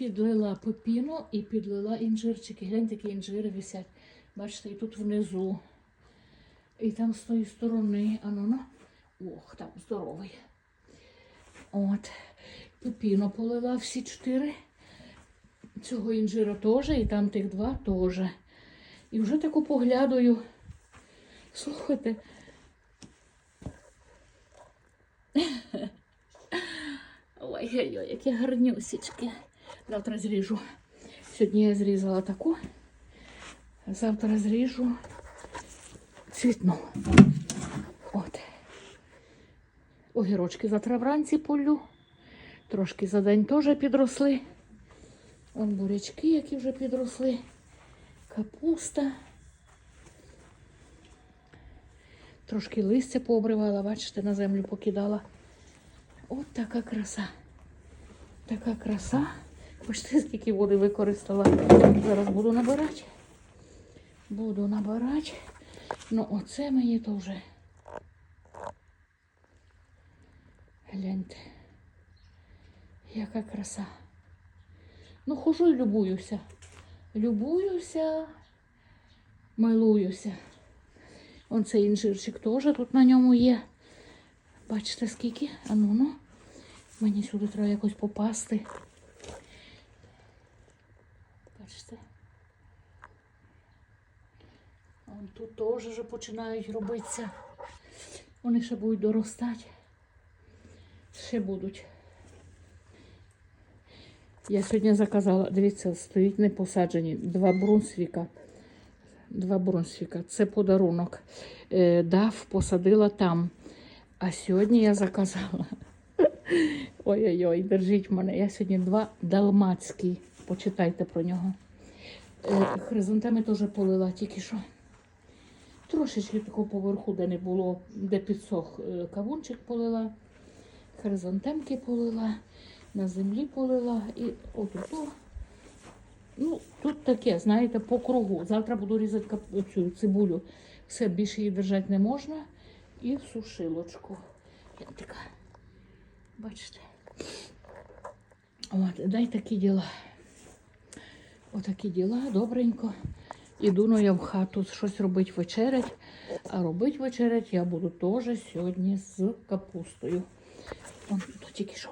Підлила пепіно і підлила інжирчики. Гляньте, які інжири висять. Бачите, і тут внизу. І там з тої сторони. Ану, ну. Ох, там здоровий. От. Пепіно полила всі чотири. Цього інжира теж, і там тих два теж. І вже таку поглядаю. Слухайте. Ой-ой-ой, які гарнюсічки. Завтра зріжу. Сьогодні я зрізала таку. Завтра зріжу цвітну. От. Огірочки завтра вранці полю. Трошки за день теж підросли. Вон бурячки, які вже підросли. Капуста. Трошки листя пообривала, бачите, на землю покидала. От така краса. Така краса. Бачите, скільки води використала. Зараз буду набирати. Буду набирати. Ну, оце мені то вже. Гляньте. Яка краса. Ну, хожу і любуюся. Любуюся, милуюся. Он цей інжирчик теж тут на ньому є. Бачите, скільки? А ну ну. Мені сюди треба якось попасти. Бачите? Тут теж вже починають робитися. Вони ще будуть доростати. Ще будуть. Я сьогодні заказала, дивіться, стоїть не посаджені. Два брунсвіка. Два брунсвіка. Це подарунок. Е, дав, посадила там. А сьогодні я заказала. Ой-ой-ой, держіть мене. Я сьогодні два далмацькі. Почитайте про нього. Е, хризантеми теж полила тільки що. Трошечки такого поверху, де не було, де підсох е, кавунчик полила. Хризантемки полила, на землі полила і отут. Ну, тут таке, знаєте, по кругу. Завтра буду різати цю цибулю. Все більше її держати не можна. І в сушилочку. Я така. Бачите. От, дай такі діла. Отакі діла, добренько. Іду ну, я в хату щось робить вечерять. А робити вечерять я буду теж сьогодні з капустою. Он, тут тільки що.